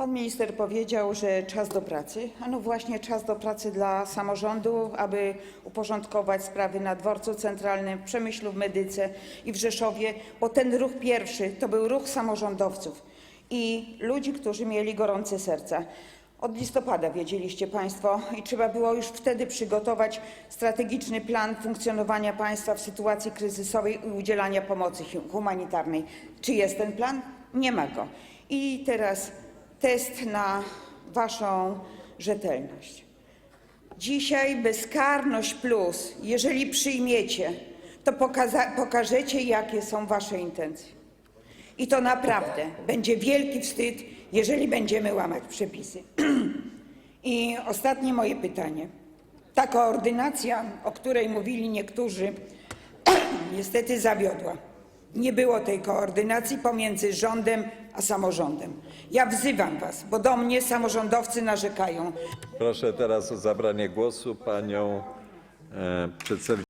Pan minister powiedział, że czas do pracy. A no właśnie czas do pracy dla samorządu, aby uporządkować sprawy na dworcu centralnym, w Przemyślu, w Medyce i w Rzeszowie, bo ten ruch pierwszy to był ruch samorządowców i ludzi, którzy mieli gorące serca. Od listopada wiedzieliście Państwo i trzeba było już wtedy przygotować strategiczny plan funkcjonowania państwa w sytuacji kryzysowej i udzielania pomocy hu- humanitarnej. Czy jest ten plan? Nie ma go. I teraz test na Waszą rzetelność. Dzisiaj bezkarność plus, jeżeli przyjmiecie, to pokażecie, jakie są Wasze intencje. I to naprawdę będzie wielki wstyd, jeżeli będziemy łamać przepisy. I ostatnie moje pytanie. Ta koordynacja, o której mówili niektórzy, niestety zawiodła. Nie było tej koordynacji pomiędzy rządem samorządem. Ja wzywam Was, bo do mnie samorządowcy narzekają. Proszę teraz o zabranie głosu panią e, przedstawiciel